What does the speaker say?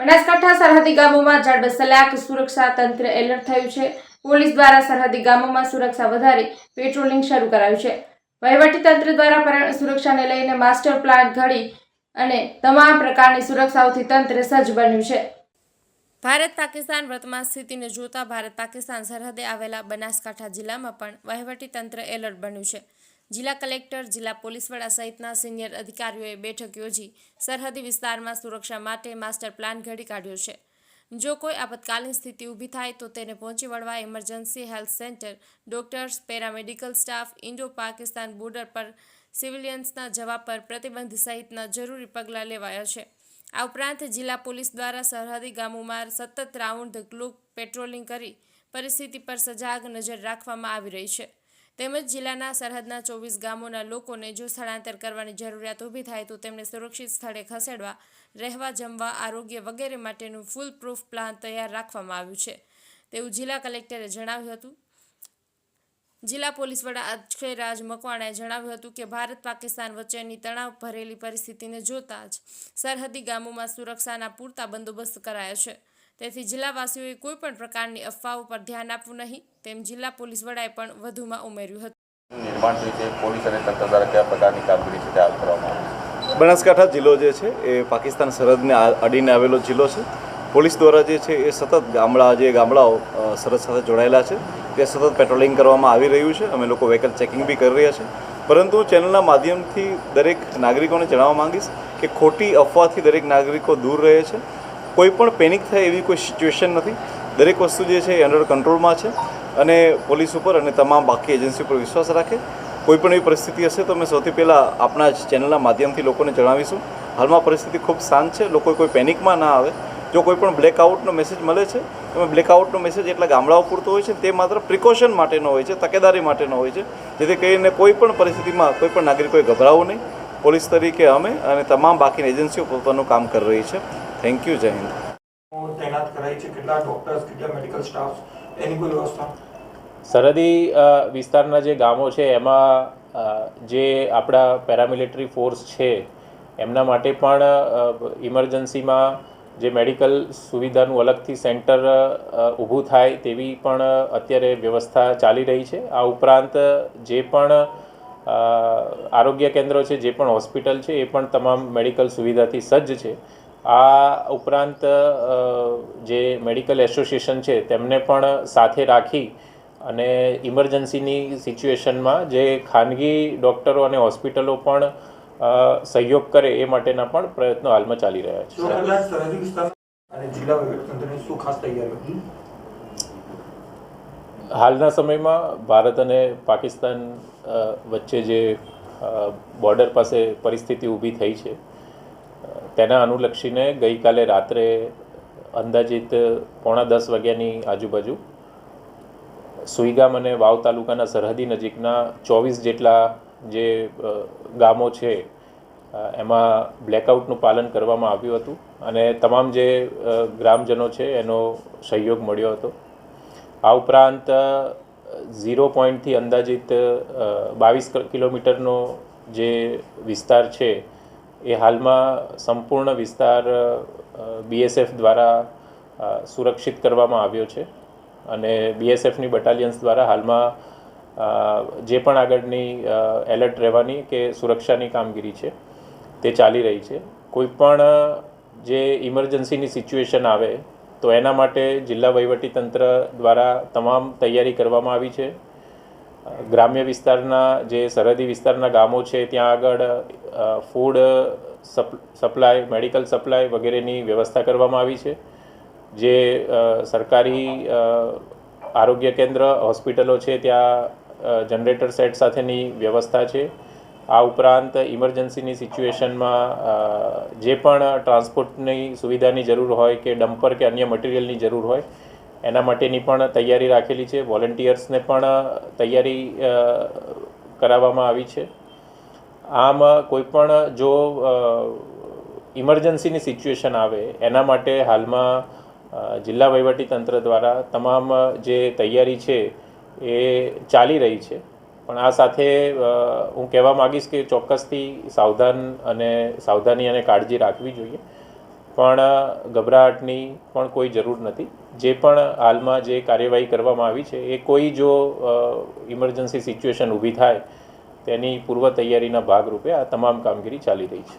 બનાસકાંઠા સરહદી ગામોમાં જાડબસલાક સલાક સુરક્ષા તંત્ર એલર્ટ થયું છે. પોલીસ દ્વારા સરહદી ગામોમાં સુરક્ષા વધારી પેટ્રોલિંગ શરૂ કરાયું છે. વહીવટી તંત્ર દ્વારા સુરક્ષાને લઈને માસ્ટર પ્લાન ઘડી અને તમામ પ્રકારની સુરક્ષાઓથી તંત્ર સજ્જ બન્યું છે. ભારત પાકિસ્તાન વર્તમાન સ્થિતિને જોતા ભારત પાકિસ્તાન સરહદે આવેલા બનાસકાંઠા જિલ્લામાં પણ વહીવટી તંત્ર એલર્ટ બન્યું છે. જિલ્લા કલેક્ટર, જિલ્લા પોલીસ વડા સહિતના સિનિયર અધિકારીઓએ બેઠક યોજી સરહદી વિસ્તારમાં સુરક્ષા માટે માસ્ટર પ્લાન ઘડી કાઢ્યો છે. જો કોઈ આપતકાલીન સ્થિતિ ઊભી થાય તો તેને પહોંચી વળવા emergency health centre, doctors, paramedical staff, Indo Pakistan border પર સિવિલિયન્સના જવા પર પ્રતિબંધ સહિતના જરૂરી પગલાં લેવાયા છે. આ ઉપરાંત જિલ્લા પોલીસ દ્વારા સરહદી ગામોમાં સતત રાઉન્ડ ધ ક્લોક પેટ્રોલિંગ કરી પરિસ્થિતિ પર સજાગ નજર રાખવામાં આવી રહી છે. તેમજ જિલ્લાના સરહદના ચોવીસ ગામોના લોકોને જો સ્થળાંતર કરવાની જરૂરિયાત ઊભી થાય તો તેમને સુરક્ષિત સ્થળે ખસેડવા, રહેવા, જમવા, આરોગ્ય વગેરે માટેનું ફૂલ પ્રૂફ પ્લાન તૈયાર રાખવામાં આવ્યું છે. તેવું જિલ્લા કલેક્ટરે જણાવ્યું હતું. જિલ્લા પોલીસ વડા અક્ષયરાજ મકવાણાએ જણાવ્યું હતું કે, ભારત પાકિસ્તાન વચ્ચેની તણાવ ભરેલી પરિસ્થિતિને જોતા જ સરહદી ગામોમાં સુરક્ષાના પૂરતા બંદોબસ્ત કરાયા છે. તેથી જિલ્લાવાસીઓએ કોઈ પણ પ્રકારની અફવાઓ પર ધ્યાન આપવું નહીં. તેમ જિલ્લા પોલીસ વડાએ પણ વધુમાં ઉમેર્યું હતું. નિર્માણ પોલીસ અને તંત્ર દ્વારા કયા પ્રકારની કામગીરી છે તે હાથ કરવામાં આવે બનાસકાંઠા જિલ્લો જે છે એ પાકિસ્તાન સરહદને અડીને આવેલો જિલ્લો છે. પોલીસ દ્વારા જે છે એ સતત ગામડા જે ગામડાઓ સરહદ સાથે જોડાયેલા છે. તે સતત પેટ્રોલિંગ કરવામાં આવી રહ્યું છે. અમે લોકો વ્હીકલ ચેકિંગ બી કરી રહ્યા છે. પરંતુ ચેનલના માધ્યમથી દરેક નાગરિકોને જણાવવા માંગીશ કે ખોટી અફવાથી દરેક નાગરિકો દૂર રહે છે. કોઈ પણ પેનિક થાય એવી કોઈ સિચ્યુએશન નથી. દરેક વસ્તુ જે છે એ અંડર કંટ્રોલમાં છે અને પોલીસ ઉપર અને તમામ બાકી એજન્સી ઉપર વિશ્વાસ રાખે. કોઈ પણ એવી પરિસ્થિતિ હશે તો અમે સૌથી પહેલાં આપણા જ ચેનલના માધ્યમથી લોકોને જણાવીશું. હાલમાં પરિસ્થિતિ ખૂબ શાંત છે, લોકો કોઈ પેનિકમાં ના આવે. જો કોઈ પણ બ્લેકઆઉટનો મેસેજ મળે છે, એમાં બ્લેકઆઉટનો મેસેજ એટલા ગામડાઓ પૂરતો હોય છે તે માત્ર પ્રિકોશન માટેનો હોય છે, તકેદારી માટેનો હોય છે. જેથી કરીને કોઈ પણ પરિસ્થિતિમાં કોઈ પણ નાગરિકોએ ગભરાવું નહીં. પોલીસ તરીકે અમે અને તમામ બાકીની એજન્સીઓ પોતાનું કામ કરી રહી છે. થેન્ક યુ જય હિન્દ તૈનાત કરાઈ છે કેટલા ડોક્ટર્સ કેટલા મેડિકલ સ્ટાફ એની કોઈ વ્યવસ્થા? સરહદી વિસ્તારના જે ગામો છે એમાં જે આપણા પેરામિલિટરી ફોર્સ છે એમના માટે પણ ઇમરજન્સીમાં જે મેડિકલ સુવિધાનું અલગથી સેન્ટર ઊભું થાય તેવી પણ અત્યારે વ્યવસ્થા ચાલી રહી છે. આ ઉપરાંત જે પણ આરોગ્ય કેન્દ્રો છે જે પણ હોસ્પિટલ છે એ પણ તમામ મેડિકલ સુવિધાથી સજ્જ છે. આ ઉપરાંત જે મેડિકલ એસોસિએશન છે તેમને પણ સાથે રાખી અને ઇમરજન્સીની સિચ્યુએશનમાં જે ખાનગી ડૉક્ટરો અને હોસ્પિટલો પણ સહયોગ કરે એ માટેના પણ પ્રયત્નો હાલમાં ચાલી રહ્યા છે. હાલના સમયમાં ભારત અને પાકિસ્તાન વચ્ચે જે બોર્ડર પાસે પરિસ્થિતિ ઊભી થઈ છે તેના અનુલક્ષીને ગઈકાલે રાત્રે અંદાજિત પોણા દસ વાગ્યાની આજુબાજુ સુઈગામ અને વાવ તાલુકાના સરહદી નજીકના ચોવીસ જેટલા જે ગામો છે એમાં બ્લેકઆઉટનું પાલન કરવામાં આવ્યું હતું અને તમામ જે ગ્રામજનો છે એનો સહયોગ મળ્યો હતો. આ ઉપરાંત ઝીરો પોઈન્ટથી અંદાજિત બાવીસ કિલોમીટરનો જે વિસ્તાર છે એ હાલમાં સંપૂર્ણ વિસ્તાર બીએસએફ દ્વારા સુરક્ષિત કરવામાં આવ્યો છે. અને બીએસએફની બટાલિયન્સ દ્વારા હાલમાં જે પણ આગળની એલર્ટ રહેવાની કે સુરક્ષાની કામગીરી છે, તે ચાલી રહી છે. કોઈપણ જે ઇમરજન્સીની સિચ્યુએશન આવે, તો એના માટે જિલ્લા વહીવટીતંત્ર દ્વારા તમામ તૈયારી કરવામાં આવી છે. ગ્રામ્ય વિસ્તારના જે સરહદી વિસ્તારના ગામો છે, ત્યાં આગળ ફૂડ સપ્લાય મેડિકલ સપ્લાય વગેરેની વ્યવસ્થા કરવામાં આવી છે. જે સરકારી આરોગ્ય કેન્દ્ર, હોસ્પિટલો છે, ત્યાં જનરેટર સેટ સાથેની વ્યવસ્થા છે. આ ઉપરાંત ઇમરજન્સીની સિચ્યુએશનમાં જે પણ ટ્રાન્સપોર્ટની સુવિધાની જરૂર હોય કે ડમ્પર કે અન્ય મટીરિયલની જરૂર હોય એના માટેની પણ તૈયારી રાખેલી છે. વોલેન્ટિયર્સને પણ તૈયારી કરાવવામાં આવી છે. આમ કોઈપણ જો ઇમરજન્સીની સિચ્યુએશન આવે, એના માટે હાલમાં જિલ્લા તંત્ર દ્વારા તમામ જે તૈયારી છે, એ ચાલી રહી છે. પણ આ સાથે હું કહેવા માગીશ કે ચોક્કસથી સાવધાન અને સાવધાની અને કાળજી રાખવી જોઈએ. પણ ગભરાટની પણ કોઈ જરૂર નથી. જે પણ હાલમાં જે કાર્યવાહી કરવામાં આવી છે, એ કોઈ જો ઇમરજન્સી સિચ્યુએશન ઊભી થાય, તેની પૂર્વ તૈયારીના ભાગરૂપે આ તમામ કામગીરી ચાલી રહી છે.